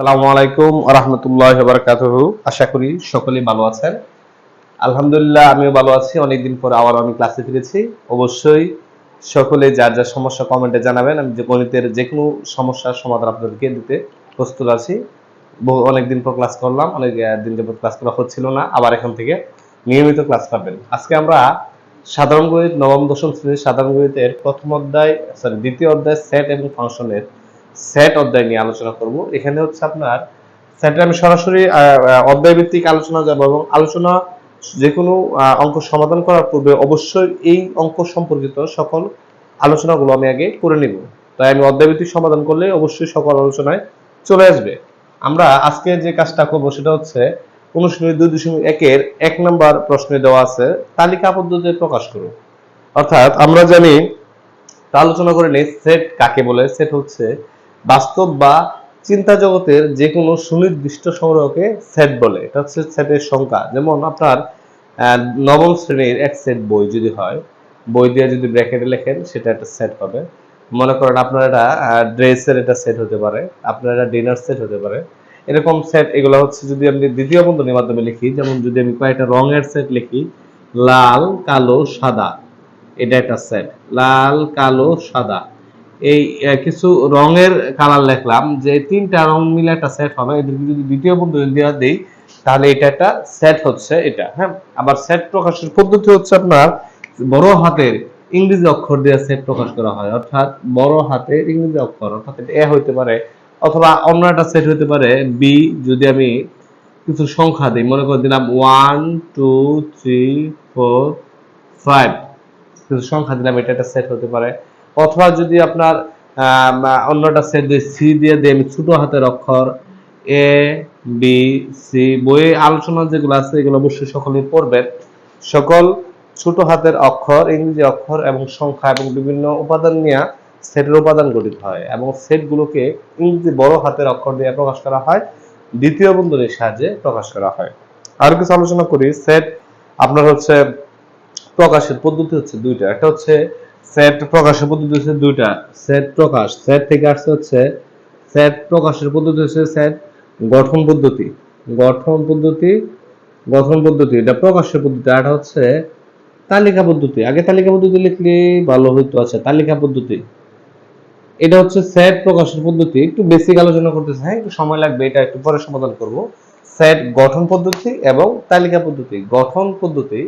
সালামু আলাইকুম রহমতুল্লাহ বারকাতুহ আশা করি সকলেই ভালো আছেন। আলহামদুলিল্লাহ, আমিও ভালো আছি। অনেকদিন পর আবার আমি ক্লাসে ফিরেছি। অবশ্যই সকলে যার যার সমস্যা কমেন্টে জানাবেন। আমি যে গণিতের যে কোনো সমস্যার সমাধান আপনাদেরকে দিতে প্রস্তুত আছি। অনেকদিন পর ক্লাস করলাম। অনেক দিন যাবত ক্লাস করা হচ্ছিল না। আবার এখান থেকে নিয়মিত ক্লাস পাবেন আজকে আমরা সাধারণ গণিত নবম দশম শ্রেণির সাধারণ গণিতের প্রথম অধ্যায় সরি দ্বিতীয় অধ্যায় সেট এবং ফাংশনের সেট অধ্যায় নিয়ে আলোচনা করব। এখানে হচ্ছে আপনার সেটে আমি সরাসরি অধ্যায় ভিত্তিক আলোচনা যাব এবং আলোচনা যে কোনো অঙ্ক সমাধান করার পূর্বে অবশ্যই এই অঙ্ক সম্পর্কিত সকল আলোচনাগুলো আমি আগে করে নিব। তাই আমি অধ্যায় ভিত্তিক সমাধান করলে অবশ্যই সকল আলোচনায় চলে আসবে। আমরা আজকে যে কাজটা করব সেটা হচ্ছে অনুশীলনী দুই দশমিক একের এক নম্বর প্রশ্নে দেওয়া আছে, তালিকা পদ্ধতিতে প্রকাশ করুন অর্থাৎ আমরা জানি আলোচনা করে নেই, সেট কাকে বলে? সেট হচ্ছে বাস্তব বা চিন্তা জগতের যে কোনো সুনির্দিষ্ট সংগ্রহকে সেট বলে। এটা হচ্ছে সেটের সংখ্যা। যেমন আপনার নবম শ্রেণির এক সেট বই যদি হয়, বই দিয়ে যদি ব্র্যাকেটে লেখেন, সেটা একটা সেট হবে মনে করেন আপনার এটা ড্রেসের এটা সেট হতে পারে, আপনার একটা ডিনার সেট হতে পারে। এরকম সেট এগুলো হচ্ছে যদি আমি দ্বিতীয় বন্ধনীর মাধ্যমে লিখি, যেমন যদি আমি কয়েকটা রঙের সেট লিখি, লাল, কালো, সাদা, এটা একটা সেট লাল, কালো, সাদা। এই কিছু রঙের কালার লিখলাম যে তিনটা রং মিলে একটা সেট হবে এদেরকে যদি দ্বিতীয় বন্ধনী দেওয়া দেই, তাহলে এটা একটা সেট হচ্ছে এটা হ্যাঁ? আবার সেট প্রকাশের পদ্ধতি হচ্ছে আপনার বড় হাতের ইংরেজি অক্ষর দিয়ে সেট প্রকাশ করা হয়। অর্থাৎ বড় হাতের ইংরেজি অক্ষর, অর্থাৎ এটা এ হইতে পারে অথবা অন্য একটা সেট হইতে পারে বি যদি আমি কিছু সংখ্যা দিই, মনে করে দিলাম one two three four five কিছু সংখ্যা দিলাম, এটা একটা সেট হতে পারে। অথবা যদি আপনার অন্যটা সেট দিয়ে সি দিয়ে দিই, আমি ছোট হাতের অক্ষর এ বি সি বইয়ে আলোচনা যেগুলো আছে, এগুলো অবশ্যই সকলেই পড়বেন। সকল ছোট হাতের অক্ষর, ইংরেজি অক্ষর এবং সংখ্যা এবং বিভিন্ন উপাদান নিয়ে সেটের উপাদান গঠিত হয় এবং সেটগুলোকে ইংরেজি বড় হাতের অক্ষর দিয়ে প্রকাশ করা হয়, দ্বিতীয় বন্ধনীর সাহায্যে প্রকাশ করা হয়। আর কিছু আলোচনা করি। সেট আপনার হচ্ছে প্রকাশের পদ্ধতি হচ্ছে দুইটা। একটা হচ্ছে সেট প্রকাশের পদ্ধতি হচ্ছে দুইটা। সেট প্রকাশ। সেট থেকে আসছে হচ্ছে সেট প্রকাশের পদ্ধতি হচ্ছে সেট গঠন পদ্ধতি। গঠন পদ্ধতি গঠন পদ্ধতি, এটা প্রকাশের পদ্ধতি। আর হচ্ছে তালিকা পদ্ধতি। আগে তালিকা পদ্ধতি লিখলে ভালো হইতো। আচ্ছা তালিকা পদ্ধতি। এটা হচ্ছে সেট প্রকাশের পদ্ধতি। একটু বেসিক আলোচনা করতেছে। হ্যাঁ একটু সময় লাগবে, এটা একটু পরে সমাধান করব। সেট গঠন পদ্ধতি এবং তালিকা পদ্ধতি। গঠন পদ্ধতি,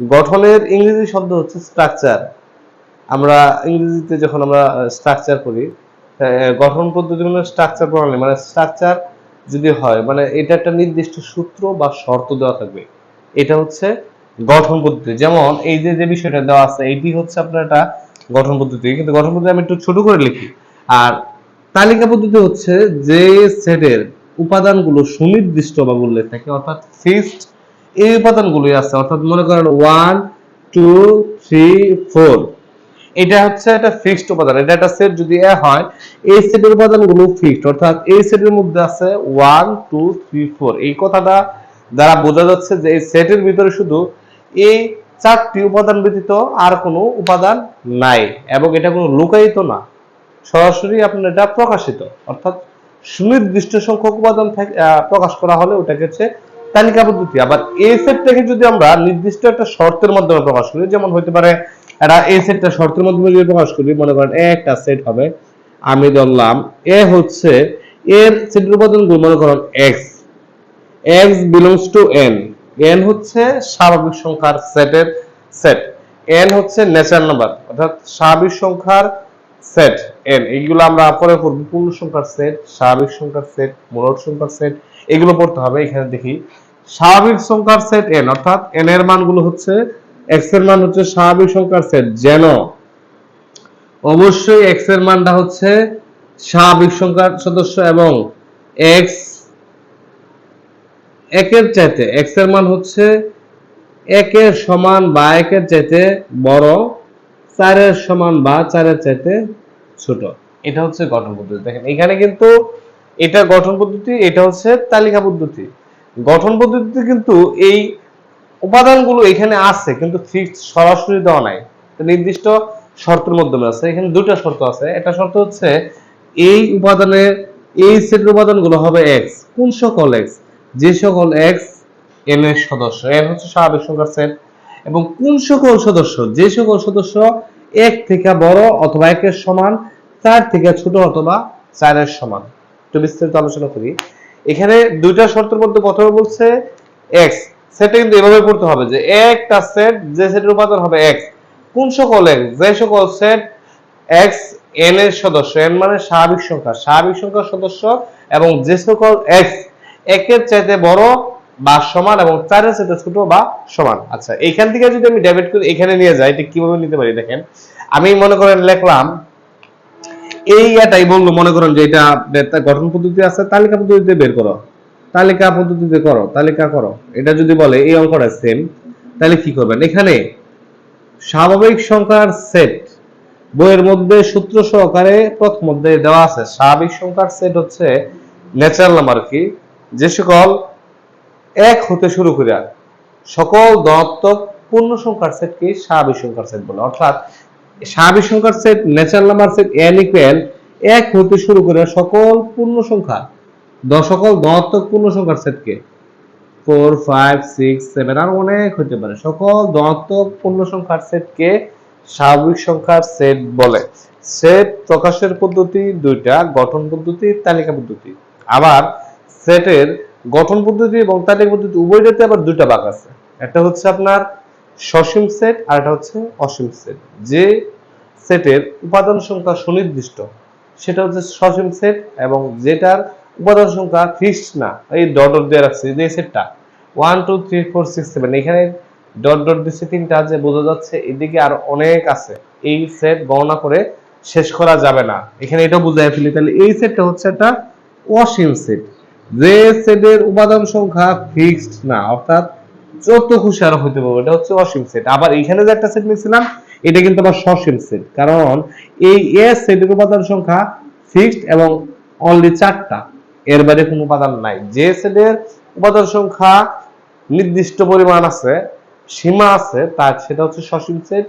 গঠনের ইংরেজি শব্দ হচ্ছে স্ট্রাকচার আমরা ইংরেজিতে যখন আমরা স্ট্রাকচার করি গঠন পদ্ধতি মানে স্ট্রাকচার প্রণালী মানে স্ট্রাকচার যদি হয় মানে এটা একটা নির্দিষ্ট সূত্র বা শর্ত দেওয়া থাকবে। এটা হচ্ছে গঠন পদ্ধতি। যেমন এই যে যে বিষয়টা দেওয়া আছে, এটি হচ্ছে আপনার একটা গঠন পদ্ধতি। কিন্তু গঠন পদ্ধতি আমি একটু ছোট করে লিখি। আর তালিকা পদ্ধতি হচ্ছে যে সেটের উপাদানগুলো সুনির্দিষ্ট বা উল্লেখ থাকে, অর্থাৎ ফিক্সড এই উপাদানগুলোই আছে। অর্থাৎ মনে করেন ওয়ান টু থ্রি ফোর এটা হচ্ছে একটা ফিক্সড উপাদান। এটা একটা সেট যদি এ হয়, এই সেটের উপাদানগুলো ফিক্সড অর্থাৎ এই সেটের মধ্যে আছে ওয়ান টু থ্রি ফোর এই কথাটা দ্বারা বোঝা যাচ্ছে যে এই সেটের ভিতরে শুধু এই চারটি উপাদান ব্যতীত আর কোনো উপাদান নাই এবং এটা কোনো লুকায়িত না। সরাসরি আপনার এটা প্রকাশিত। অর্থাৎ সুনির্দিষ্ট সংখ্যক উপাদান প্রকাশ করা হলে ওটাকে হচ্ছে তালিকা পদ্ধতি আবার এই সেটটাকে যদি আমরা নির্দিষ্ট একটা শর্তের মাধ্যমে প্রকাশ করি, যেমন হতে পারে এটা এই সেটটা শর্তের মাধ্যমে যদি প্রকাশ করি মনে করেন এ একটা সেট হবে আমি ধরলাম, এ হচ্ছে এর সেটের উপাদানগুলো, মনে করেন x. X belongs to N. N হচ্ছে স্বাভাবিক সংখ্যার সেটের সেট। এন হচ্ছে ন্যাচারাল নাম্বার, অর্থাৎ স্বাভাবিক সংখ্যার সেট, এন। এইগুলো আমরা পরে পড়ব। পূর্ণ সংখ্যার সেট, স্বাভাবিক সংখ্যার সেট মোট সংখ্যার সেট, এগুলো পড়তে হবে। এখানে দেখি, স্বাভাবিক সংখ্যার সেট এন, অর্থাৎ এন এর মানগুলো হচ্ছে এক্সের মান হচ্ছে স্বাভাবিক সংখ্যার সেট, যেন অবশ্যই এক্সের মানটা হচ্ছে স্বাভাবিক সংখ্যার সদস্য এবং এক্স একের চাইতে এক্সের মান হচ্ছে একের সমান বা একের চাইতে বড়, চারের সমান বা চারের চাইতে ছোট। এটা হচ্ছে গঠন পদ্ধতি। দেখেন, এখানে কিন্তু এটা গঠন পদ্ধতি, এটা হচ্ছে তালিকা পদ্ধতি। গঠন পদ্ধতিতে কিন্তু এই উপাদানগুলো এখানে আছে, কিন্তু ফিক্সড সরাসরি দেওয়া নাই। নির্দিষ্ট শর্তের মাধ্যমে আছে। এখানে দুটো শর্ত আছে। একটা শর্ত হচ্ছে, এই উপাদানের এই সেটের উপাদানগুলো হবে এক্স কোন সকল এক্স যে সকল এক্স এন এর সদস্য। এন হচ্ছে স্বাভাবিক সংখ্যার সেট। এবং কোন সকল সদস্য? যে সকল সদস্য এক থেকে বড় অথবা একের সমান, চার থেকে ছোট অথবা চারের সমান। একটু বিস্তারিত আলোচনা করি। এখানে দুইটা শর্তের মধ্যে প্রথমে বলছে এক্স সেটা কিন্তু এভাবে পড়তে হবে যে একটা সেট যে সেটের উপাদান হবে এক্স কোন সকল এক্স যে সকল সেট এক্স এন এর সদস্য এন মানে স্বাভাবিক সংখ্যা, স্বাভাবিক সংখ্যার সদস্য এবং যে সকল এক্স একের চাইতে বড় বা সমান এবং চারের চাইতে ছোট বা সমান। আচ্ছা এইখান থেকে যদি আমি ডেবিট করি, এখানে নিয়ে যাই, এটা কীভাবে নিতে পারি দেখেন। আমি মনে করেন লিখলাম, এই এটাই বলল মনে করেন যে এটা এটা গঠন পদ্ধতি আছে, তালিকা পদ্ধতিতে বের করো। তালিকা পদ্ধতিতে করো, তালিকা করো। এটা যদি বলে এই অঙ্কটা সেম তাহলে কি করবেন? এখানে স্বাভাবিক সংখ্যার সেট বইয়ের মধ্যে সূত্র সহকারে প্রথম অধ্যায়ে দেওয়া আছে। স্বাভাবিক সংখ্যার সেট হচ্ছে ন্যাচারাল নাম্বার কি? যে সকল এক হতে শুরু করে সকল ধনাত্মক পূর্ণ সংখ্যার সেটকে স্বাভাবিক সংখ্যার সেট বলে। অর্থাৎ স্বাভাবিক সংখ্যার set natural number set N equal এক হতে শুরু করে সকল পূর্ণ সংখ্যা দশ সকল ধনাত্মক পূর্ণ সংখ্যার সেটকে। ফোর ফাইভ সিক্স সেভেন আর অনেক হতে পারে। সকল ধনাত্মক পূর্ণ সংখ্যার সেটকে স্বাভাবিক সংখ্যার সেট বলে। সেট প্রকাশের পদ্ধতি দুইটা, গঠন পদ্ধতি, তালিকা পদ্ধতি। আবার সেটের গঠন পদ্ধতি এবং তালিকা পদ্ধতি উভয়টাতে আবার দুইটা ভাগ আছে। একটা হচ্ছে আপনার সসীম সেট, আর একটা হচ্ছে অসীম সেট। যে সেটের উপাদান সংখ্যা সুনির্দিষ্ট, সেটা হচ্ছে সসীম সেট এবং যেটার উপাদান সংখ্যা ফিক্সড না এই ডট ডট দিয়ে রাখছে, যে সেটটা one two three four six seven এখানে ডট ডট দিচ্ছে তিনটা যে বোঝা যাচ্ছে এদিকে আর অনেক আছে। এই সেট গণনা করে শেষ করা যাবে না। এখানে এটা বুঝাই ফেলি, তাহলে এই সেটটা হচ্ছে একটা অসীম সেট যে সেটের উপাদান সংখ্যা ফিক্সড না, অর্থাৎ যত খুশি আরও হইতে পারবে, এটা হচ্ছে অসীম সেট আবার এখানে যে একটা সেট নিয়েছিলাম, এটা কিন্তু আবার সসীম সেট কারণ এই এ সেটের উপাদান সংখ্যা ফিক্সড এবং অনলি চারটা। এর বাইরে কোনো উপাদান নাই। যে সেটের উপাদান সংখ্যা নির্দিষ্ট পরিমাণ আছে, সীমা আছে, তার সেটা হচ্ছে সসীম সেট।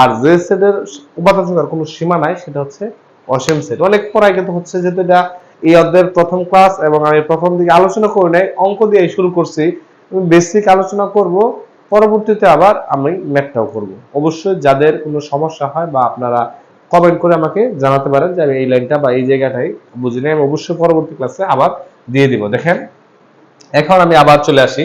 আর যে সেটের উপাদান সংখ্যার কোনো সীমা নাই, সেটা হচ্ছে অসীম সেট। অনেক পড়াই কিন্তু হচ্ছে যেহেতু এটা এই অধ্যায়ের প্রথম ক্লাস এবং আমি প্রথম দিকে আলোচনা করে নাই, অঙ্ক দিয়ে শুরু করছি। আমি বেসিক আলোচনা করব, পরবর্তীতে আবার আমি ম্যাথটাও করব। অবশ্যই যাদের কোনো সমস্যা হয় বা আপনারা কমেন্ট করে আমাকে জানাতে পারেন যে আমি এই লাইনটা বা এই জায়গাটাই বুঝিনি। আমি অবশ্যই পরবর্তী ক্লাসে আবার দিয়ে দিব। দেখেন, এখন আমি আবার চলে আসি।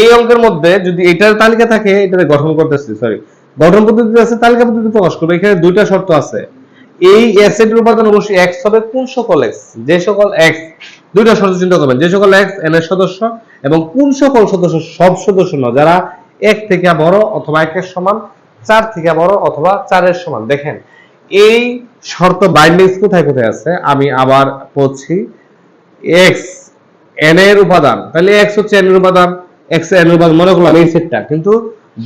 এই অঙ্কের মধ্যে যদি এটার তালিকা থাকে, এটাতে গঠন করতেছি সরি গঠন পদ্ধতি আছে, তালিকা পদ্ধতি প্রকাশ করবে। এখানে দুইটা শর্ত আছে। এই অ্যাসেটের উপাদান অবশ্যই এক্স হবে কোন সকল এক্স যে সকল এক্স দুইটা শর্ত চিন্তা করবেন। যে সকল এক্স এন এর সদস্য এবং কোন সকল সদস্য, সব সদস্য নয় যারা এক থেকে বড় অথবা একের সমান, চার থেকে বড় অথবা চারের সমান। দেখেন এই শর্ত বাইন্ডিংস কোথায় কোথায় আছে? আমি আবার পড়ছি এক্স এন এর উপাদান। তাহলে এক্স হচ্ছে এন এর উপাদান এক্স এন এর উপাদান মনে করলাম এই সেটটা। কিন্তু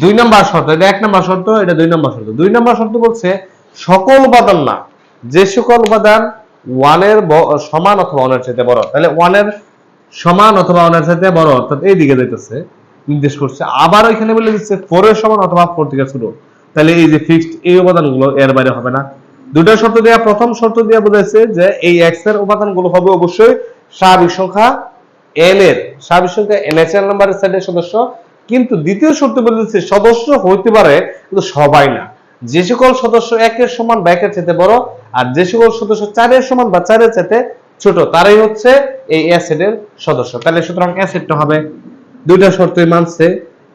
দুই নম্বর শর্ত, এটা এক নম্বর শর্ত, এটা দুই নম্বর শর্ত। দুই নম্বর শর্ত বলছে, সকল উপাদান না, যে সকল উপাদান ওয়ানের সমান অথবা ওয়ানের চাইতে বড়। তাহলে ওয়ানের সমান অথবা ওয়ানের চাইতে বড়, অর্থাৎ এই দিকে যাইতেছে, নির্দেশ করছে। আবার ওইখানে বলে দিচ্ছে ফোর এর সমান অথবা ফোর থেকে ছোট তাহলে এই যে ফিক্সড এই উপাদানগুলো এর বাইরে হবে না। দুটো শর্ত দেওয়া প্রথম শর্ত দিয়ে বোঝাচ্ছে যে এই এক্সের উপাদানগুলো হবে অবশ্যই স্বাভাবিক সংখ্যা এন এর। স্বাভাবিক সংখ্যা ন্যাচারাল নাম্বারের সেটের সদস্য। কিন্তু দ্বিতীয় শর্ত বলেছে সদস্য হইতে পারে, কিন্তু সবাই না। যে সকল সদস্য একের সমান বা একের চাইতে বড়, আর যে সকল সদস্য চারের সমান বা চারের চাইতে ছোট, তারাই হচ্ছে এই অ্যাসিডের সদস্য। তাহলে সুতরাং অ্যাসিডটা হবে। দুইটা শর্তই মানছে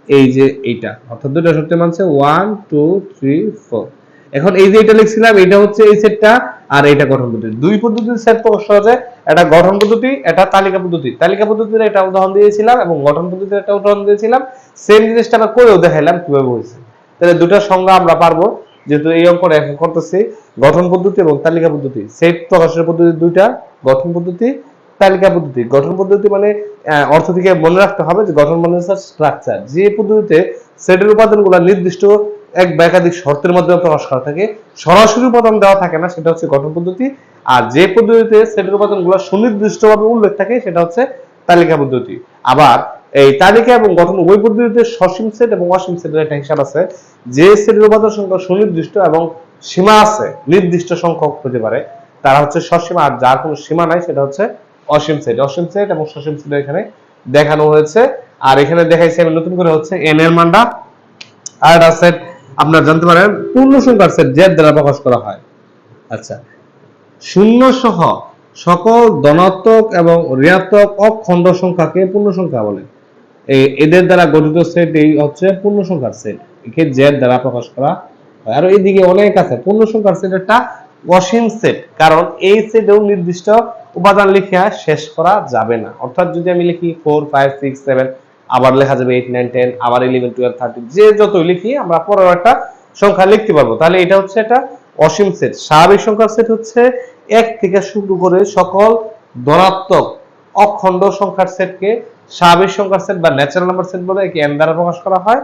এই যে এইটা। অর্থাৎ দুইটা শর্তই মানছে ওয়ান টু থ্রি ফোর এখন এই যে এটা লিখছিলাম, এটা হচ্ছে এই সেটটা আর এটা গঠন পদ্ধতি। দুই পদ্ধতির সেট করা যায় এটা গঠন পদ্ধতি, এটা তালিকা পদ্ধতি। তালিকা পদ্ধতির একটা উদাহরণ দিয়েছিলাম এবং গঠন পদ্ধতির একটা উদাহরণ দিয়েছিলাম। সেম জিনিসটা আমরা করেও দেখাইলাম কীভাবে হয়েছে। তাহলে দুটার সংজ্ঞা আমরা পারব, যেহেতু এই অঙ্কটা এখন করতেছি। গঠন পদ্ধতি এবং তালিকা পদ্ধতি। সেট প্রকাশের পদ্ধতি দুইটা, গঠন পদ্ধতি তালিকা পদ্ধতি। গঠন পদ্ধতি মানে অর্থ থেকে মনে রাখতে হবে যে গঠন মানে স্ট্রাকচার যে পদ্ধতিতে সেটের উপাদানগুলো নির্দিষ্ট এক বা একাধিক শর্তের মাধ্যমে প্রকাশ করা থাকে, সরাসরি উপাদান দেওয়া থাকে না, সেটা হচ্ছে গঠন পদ্ধতি। আর যে পদ্ধতিতে সেটের উপাদানগুলো সুনির্দিষ্টভাবে উল্লেখ থাকে, সেটা হচ্ছে তালিকা পদ্ধতি। আবার এই তালিকা এবং গঠন উভয় পদ্ধতিতে সসীম সেট এবং অসীম সেটের একটা হিসাব আছে। যে সেটের উপাদান সংখ্যা সুনির্দিষ্ট এবং সীমা আছে, নির্দিষ্ট সংখ্যক হতে পারে, তারা হচ্ছে সসীমা, আর যার কোনো সীমা নাই, সেটা হচ্ছে অসীম সেট অসীম সেট এবং সসীম সেট এখানে দেখানো হয়েছে। আর এখানে দেখাইছি আমি নতুন করে হচ্ছে এন এর মানটা। আর একটা সেট আপনারা জানতে পারেন, পূর্ণ সংখ্যার সেট জেড দ্বারা প্রকাশ করা হয়। আচ্ছা শূন্য সহ সকল ধনাত্মক এবং ঋণাত্মক অখণ্ড সংখ্যাকে পূর্ণ সংখ্যা বলে। এই এদের দ্বারা গঠিত সেট এই হচ্ছে পূর্ণ সংখ্যার সেট একে জেড দ্বারা প্রকাশ করা হয়। আর এইদিকে অনেক আছে। পূর্ণ সংখ্যার সেট একটা অসীম সেট কারণ এই সেটেও নির্দিষ্ট উপাদান লিখে শেষ করা যাবে না। অর্থাৎ যদি আমি লিখি ফোর ফাইভ সিক্স সেভেন আবার লেখা যাবে এইট নাইন টেন আবার ইলেভেন টুয়েলভ থার্টিন যে যতই লিখি, আমরা পরের একটা সংখ্যা লিখতে পারব। তাহলে এটা হচ্ছে একটা অসীম সেট স্বাভাবিক সংখ্যার সেট হচ্ছে এক থেকে শুরু করে সকল ধনাত্মক অখণ্ড সংখ্যার সেটকে স্বাভাবিক সংখ্যার সেট বা ন্যাচারাল নাম্বার সেট বলে একে এন দ্বারা প্রকাশ করা হয়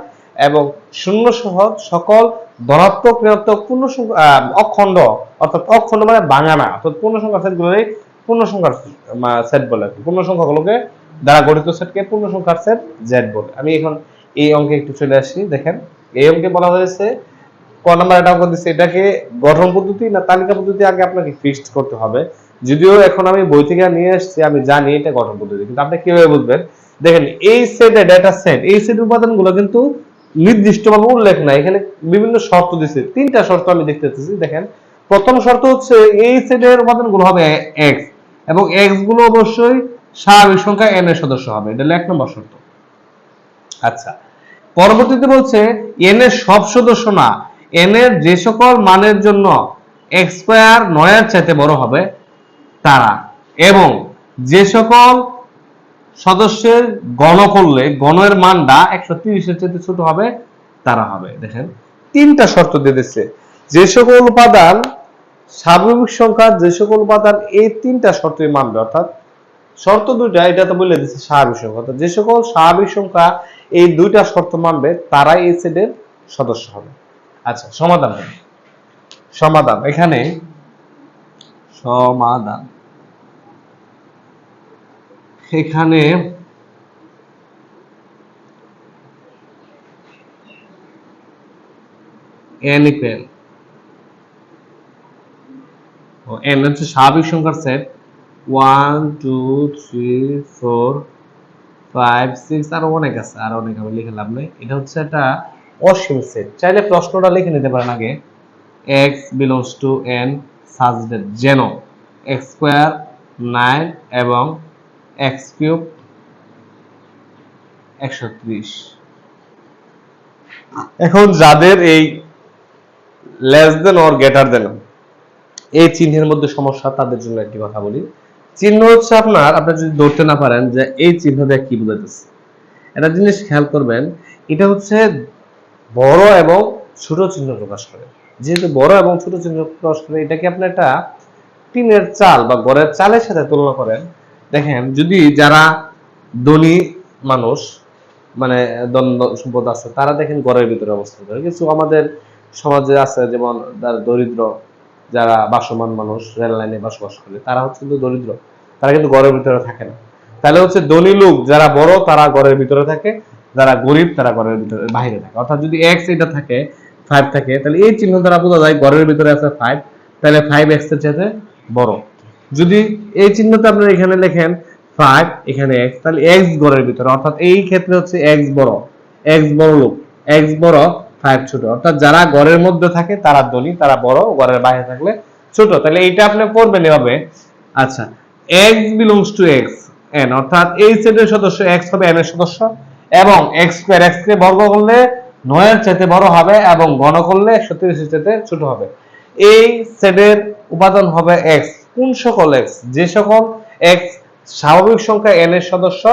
এবং শূন্য সহ সকল ধনাত্মক ঋণাত্মক পূর্ণ সংখ্যা অখণ্ড, অর্থাৎ অখণ্ড মানে বাঙানা, অর্থাৎ পূর্ণ সংখ্যার সেটগুলোই পূর্ণ সংখ্যার সেট বলে আর কি। পূর্ণ সংখ্যাগুলোকে দ্বারা গঠিত সেটকে পূর্ণ সংখ্যার সেট জেড বলে। আমি এখন এই অঙ্কে একটু চলে আসি, দেখেন। এই অঙ্কে বলা হয়েছে, ক নাম্বার এটা অঙ্ক দিচ্ছে এটাকে গঠন পদ্ধতি না তালিকা পদ্ধতি আগে আপনাকে ফিক্সড করতে হবে। যদিও এখন আমি বই থেকে নিয়ে এসেছি, আমি জানি এটা গঠন পদ্ধতি, কিন্তু আপনি কীভাবে বুঝবেন? দেখেন, এই সেটে ডেটা সেট এই সেট উপাদানগুলো কিন্তু নির্দিষ্টভাবে উল্লেখ নাই। এখানে বিভিন্ন শর্ত দিচ্ছে তিনটা শর্ত আমি দেখতে দেখেন। প্রথম শর্ত হচ্ছে, এই সেটের উপাদানগুলো হবে এক্স এবং এক্সগুলো অবশ্যই স্বাভাবিক সংখ্যা এন এর সদস্য হবে। এটা এক নম্বর শর্ত। আচ্ছা পরবর্তীতে বলছে এন এর সব সদস্য না এন এর যে সকল মানের জন্য এক্স স্কয়ার নয়ের চাইতে বড় হবে তারা। এবং যে সকল সদস্যের গণ করলে, গণের মানটা একশো তিরিশের চাইতে ছোট হবে, তারা হবে। দেখেন, তিনটা শর্ত দিয়ে দিচ্ছে। যে সকল উপাদান স্বাভাবিক সংখ্যার যে সকল উপাদান এই তিনটা শর্তই মানবে, অর্থাৎ শর্ত দুইটা, এটা তো বলে দিচ্ছে স্বাভাবিক সংখ্যা। অর্থাৎ যে সকল স্বাভাবিক সংখ্যা এই দুইটা শর্ত মানবে, তারাই এই সেটের সদস্য হবে। আচ্ছা সমাধান। সমাধান, এখানে সমাধান। এখানে ইকুয়াল ও n হচ্ছে স্বাভাবিক সংখ্যার set one two three four five six আরও অনেক আছে, আরও অনেক আমি লিখে লাভ নেই। এটা হচ্ছে একটা অসীম সেট চাইলে প্রশ্নটা লিখে নিতে পারেন আগে। X belongs to N such that যেন এক্স স্কোয়ার নাইন এবং এক্স কিউব একশো ত্রিশ। এখন যাদের এই লেস দেন অর গেটার দেন এই চিহ্নের মধ্যে সমস্যা তাদের জন্য একটি কথা বলি। চিহ্ন হচ্ছে আপনার আপনি যদি ধরতে না পারেন যে এই চিহ্ন দিয়ে কি বোঝাতেছে একটা জিনিস খেয়াল করবেন, এটা হচ্ছে বড় এবং ছোট চিহ্ন প্রকাশ করে। যেহেতু বড় এবং ছোট চিহ্ন প্রকাশ করে এটাকে আপনি একটা টিনের চাল বা ঘরের চালের সাথে তুলনা করেন? দেখেন, যদি যারা ধনী মানুষ মানে দ্বন্দ্ব সম্পদ আছে, তারা দেখেন ঘরের ভিতরে অবস্থান করে। কিছু আমাদের সমাজে আছে, যেমন দরিদ্র যারা বাসমান মানুষ, রেল লাইনে বসবাস করে, তারা হচ্ছে কিন্তু দরিদ্র। তারা কিন্তু ঘরের ভিতরে থাকে না। তাহলে হচ্ছে ধনী লোক যারা বড়, তারা ঘরের ভিতরে থাকে, যারা গরিব, তারা ঘরের ভিতরে, বাইরে থাকে। অর্থাৎ যদি এক্স এটা থাকে ফাইভ থাকে, তাহলে এই চিহ্ন দ্বারা বোঝা যায় ঘরের ভিতরে আছে ফাইভ তাহলে ফাইভ এক্সের চাইতে বড়। যদি এই চিহ্নটা আপনারা এখানে লেখেন ফাইভ এখানে এক্স তাহলে এক্স ঘরের ভিতরে। অর্থাৎ এই ক্ষেত্রে হচ্ছে এক্স বড়। এক্স বড় লোক। এক্স বড় ফাইভ ছোট। অর্থাৎ যারা ঘরের মধ্যে থাকে, তারা ধনী, তারা বড়, ঘরের বাইরে থাকলে ছোট। তাহলে এইটা আপনি পড়বেন এভাবে। আচ্ছা x belongs to x N অর্থাৎ এই সেটের সদস্য এক্স হবে এন এর সদস্য, এবং এক্স স্কোয়ার এক্স কে বর্গ করলে নয়ের চাইতে বড় হবে, এবং গণ করলে তিরিশের চাইতে ছোট হবে। এই সেটের উপাদান হবে এক্স কোন সকল এক্স যে সকল এক্স স্বাভাবিক সংখ্যা এন এর সদস্য,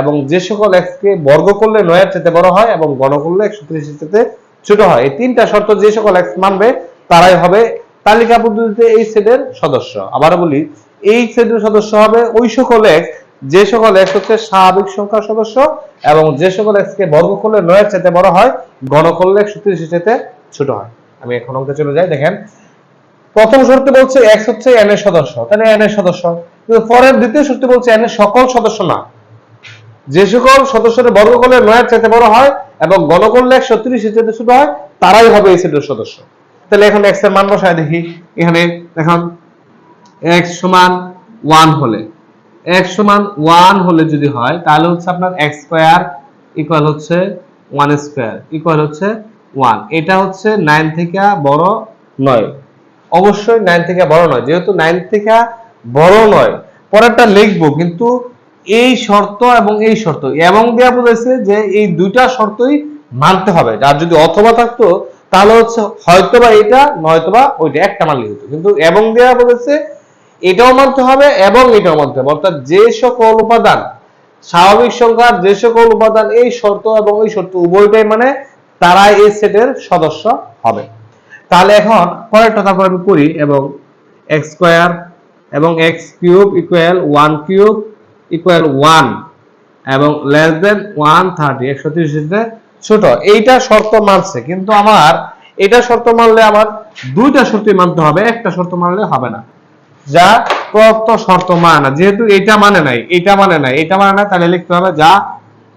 এবং যে সকল এক্স কে বর্গ করলে নয়ের চাইতে বড় হয়, এবং গণ করলে একশো তিরিশের চাইতে ছোট হয়। এই তিনটা শর্ত যে সকল এক্স মানবে, তারাই হবে তালিকা পদ্ধতিতে এই সেটের সদস্য। আবার বলি, এই সেটের সদস্য হবে ওই সকল এক্স যে সকল এক্স হচ্ছে স্বাভাবিক সংখ্যার সদস্য এবং যে সকল এক্স কে বর্গ করলে নয়ের চাইতে বড় হয় গণ করলে তিরিশের চাইতে ছোট হয়। আমি এখন অঙ্কে চলে যাই, দেখেন। প্রথম শর্তে বলছে এক্স হচ্ছে এন এর সদস্য। তাহলে এন এর সদস্য। পরের দ্বিতীয় শর্তে বলছে এন এর সকল সদস্য না। যে সকল সদস্যের বর্গ করলে নয়ের চাইতে বড় হয় এবং গণ করলে একশো তিরিশের চাইতে ছোট হয়, তারাই হবে এই সেটের সদস্য। তাহলে এখন এক্সের মান বসায় দেখি। এখানে এখন এক্স সমান ওয়ান হলে। এক্স সমান ওয়ান হলে যদি হয়, তাহলে হচ্ছে আপনার এক্স স্কোয়ার ইকুয়াল হচ্ছে ওয়ান স্কোয়ার ইকুয়াল হচ্ছে ওয়ান এটা হচ্ছে নাইন থেকে বড় নয়। অবশ্যই নাইন থেকে বড় নয়, যেহেতু নাইন থেকে বড় নয়। পরেরটা লিখব, কিন্তু এই শর্ত এবং এই শর্ত। এবং দেওয়া বলেছে যে এই দুইটা শর্তই মানতে হবে। আর যদি অথবা থাকতো, তাহলে হচ্ছে হয়তোবা এটা, নয়তোবা ওইটা, একটা মানলে হতো। কিন্তু এবং দেওয়া বলেছে এটাও মানতে হবে এবং এটাও মানতে হবে। অর্থাৎ যে সকল উপাদান, স্বাভাবিক সংখ্যার যে সকল উপাদান, এই শর্ত এবং এই শর্ত উভয়টাই মানে তারা এই সেটের সদস্য হবে। তাহলে এখন পরেরটা তারপর আমি করি এবং এক্স স্কোয়ার এবং x cube equal one cube equal one এবং লেস দেন ওয়ান থার্টি একশো তিরিশ ছোট। এইটা শর্ত মানছে, কিন্তু আমার এটা শর্ত মানলে আমার দুইটা শর্ত মানতে হবে, একটা শর্ত মানলে হবে না। যা প্রদত্ত শর্ত মানে না, যেহেতু এটা মানে নাই, এটা মানে নাই, এটা মানে না, তাহলে লিখতে হবে যা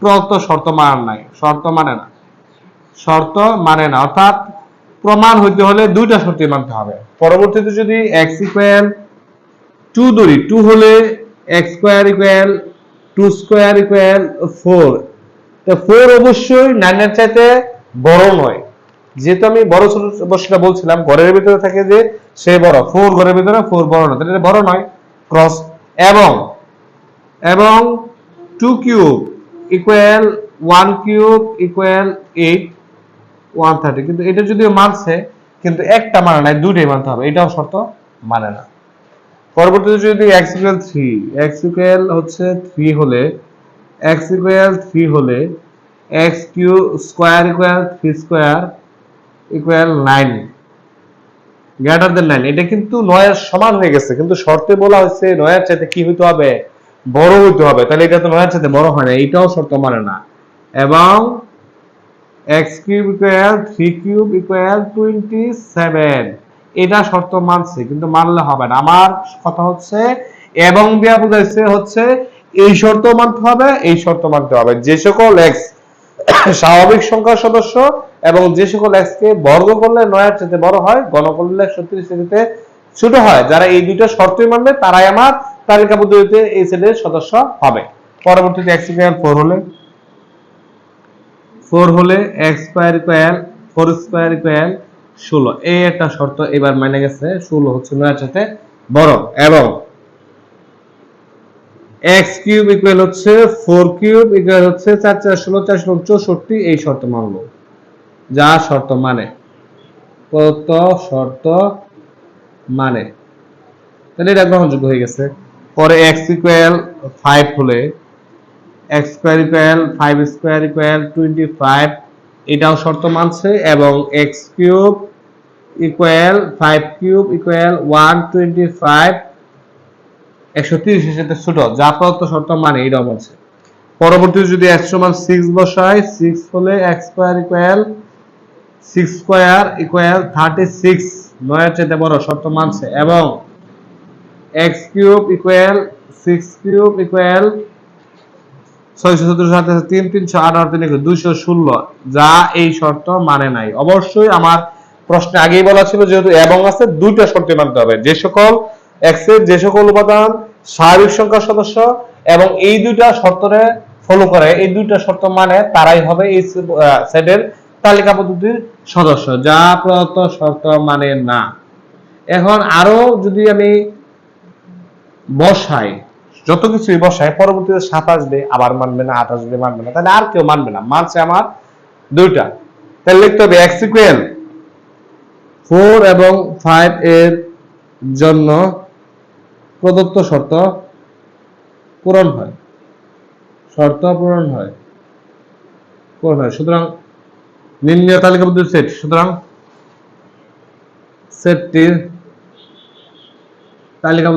প্রদত্ত শর্ত মানে নাই, শর্ত মানে না। শর্ত মানে না, অর্থাৎ প্রমাণ হইতে হলে দুইটা শর্ত মানতে হবে। পরবর্তীতে যদি এক্স ইকুয়াল টু ধরি টু হলে x square equal two square equal four তো ফোর অবশ্যই নাইনের চাইতে বড় নয়। যেহেতু আমি বড় ছোট অবশ্যটা বলছিলাম, ঘরের ভিতরে থাকে যে সে বড় ফোর ঘরের ভিতরে ফোর বড় নয়, তাহলে বড় নয়। ক্রস এবং এবং two cube equal one cube equal eight one thirty কিন্তু এটা যদিও মানছে কিন্তু একটা মানে নাই, দুইটাই মানতে হবে। এটাও শর্ত মানে না। পরবর্তীতে যদি x equal three x equal হচ্ছে থ্রি হলে এক্স ইকুয়াল থ্রি হলে x q square equal three square equal nine greater than nine এটা কিন্তু নয়ের সমান হয়ে গেছে, কিন্তু শর্তে বলা হয়েছে নয়ের চাইতে কি হইতে হবে? বড় হইতে হবে। তাহলে এটা তো নয়ের চাইতে বড় হয় না এটাও শর্ত মানে না। এবং x cube equal three cube equal twenty seven এটা শর্ত মানছে, কিন্তু মানলে হবে না। আমার কথা হচ্ছে, এবং দেওয়া বুঝাইছে হচ্ছে, এই শর্ত মানতে হবে, এই শর্ত মানতে হবে। যে সকল এক্স স্বাভাবিক সংখ্যার সদস্য এবং যে সকল এক্স কে বর্গ করলে নয়ের চেয়ে বড় হয়, গণ করলে সত্তর শ্রেণীতে ছোট হয়। যারা এই দুইটা শর্তই মানবে, তারাই আমার তালিকা পদ্ধতিতে এই সেটের সদস্য হবে। পরবর্তীতে এক্স ইকুয়াল ফোর হলে? ফোর হলে x square equal four square equal ষোলো। এই একটা শর্ত, এবার মানে গেছে ষোলো হচ্ছে নয়ের সাথে বড়। এবং এক্স কিউব ইকুয়াল হচ্ছে ফোর কিউব ইকুয়াল হচ্ছে চার চার ষোলো চার ষোলো, চৌষট্টি এই শর্ত মানলো যা শর্ত মানে। কত শর্ত মানে। তাহলে এটা গ্রহণযোগ্য হয়ে গেছে। পরে এক্স ইকুয়াল ফাইভ হলে, x square equal five square equal twenty five, এটাও শর্ত মানছে এবং x cube equal five cube equal one twenty five একশো তিরিশের সাথে ছোট, যা প্রদত্ত শর্ত মানে এটাও মানছে পরবর্তী যদি এক্স সমান সিক্স বসাই সিক্স হলে x square equal six square equal thirty six নয়ের চাইতে বড় শর্ত মানছে এবং x cube equal six cube equal ছয়শো সতেরো সাথে তিন তিনশো আঠারো তিন দুইশো ষোলো, যা এই শর্ত মানে নাই। অবশ্যই আমার প্রশ্নে আগেই বলা ছিল যেহেতু এবং আছে, দুইটা শর্তে মানতে হবে। যে সকল এক্সের যে সকল উপাদান, স্বাভাবিক সংখ্যার সদস্য এবং এই দুইটা শর্তরে ফলো করে। এই দুইটা শর্ত মানে তারাই হবে এই সেটের তালিকা পদ্ধতির সদস্য, যা প্রদত্ত শর্ত মানে না। এখন আরও যদি আমি বসাই, যত কিছুই বসাই, পরবর্তীতে সাত আসবে, আবার মানবে না, আট আসবে, মানবে না, তাহলে আর কেউ মানবে না। মানছে আমার দুইটা। তাহলে লিখতে হবে এক্স ইকুয়াল ফোর এবং ফাইভ এর জন্য প্রদত্ত শর্ত পূরণ হয়। শর্ত পূরণ হয়। পূরণ হয়। সুতরাং নির্ণয় তালিকাবদ্ধ সেট, সুতরাং সেটটির তালিকা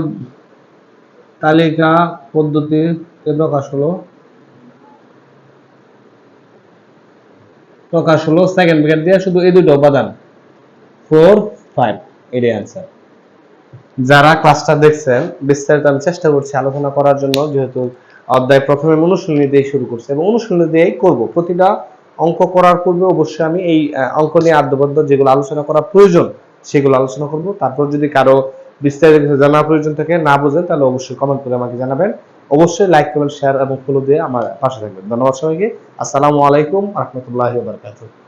তালিকা পদ্ধতিতে প্রকাশ হলো প্রকাশ হলো সেকেন্ড ব্র্যাকেট দিয়ে শুধু এই দুটো উপাদান। ফোর, ফাইভ, এটাই যারা ক্লাসটা দেখছেন, বিস্তারিত আমি চেষ্টা করছি আলোচনা করার জন্য, যেহেতু অধ্যায় প্রথমে দিয়ে শুরু করছে এবং দিয়েই করব। প্রতিটা অঙ্ক করার পূর্বে অবশ্যই আমি এই অঙ্ক নিয়ে আদ্যবদ্ধ যেগুলো আলোচনা করা প্রয়োজন, সেগুলো আলোচনা করব। তারপর যদি কারও বিস্তারিত জানার প্রয়োজন থাকে, না বুঝেন, তাহলে অবশ্যই কমেন্ট করে আমাকে জানাবেন। অবশ্যই লাইক কমেন্ট শেয়ার এবং ফলো দিয়ে আমার পাশে থাকবেন। ধন্যবাদ সবাইকে। আসসালামু আলাইকুম রহমতুল্লাহ বারকাতুহ।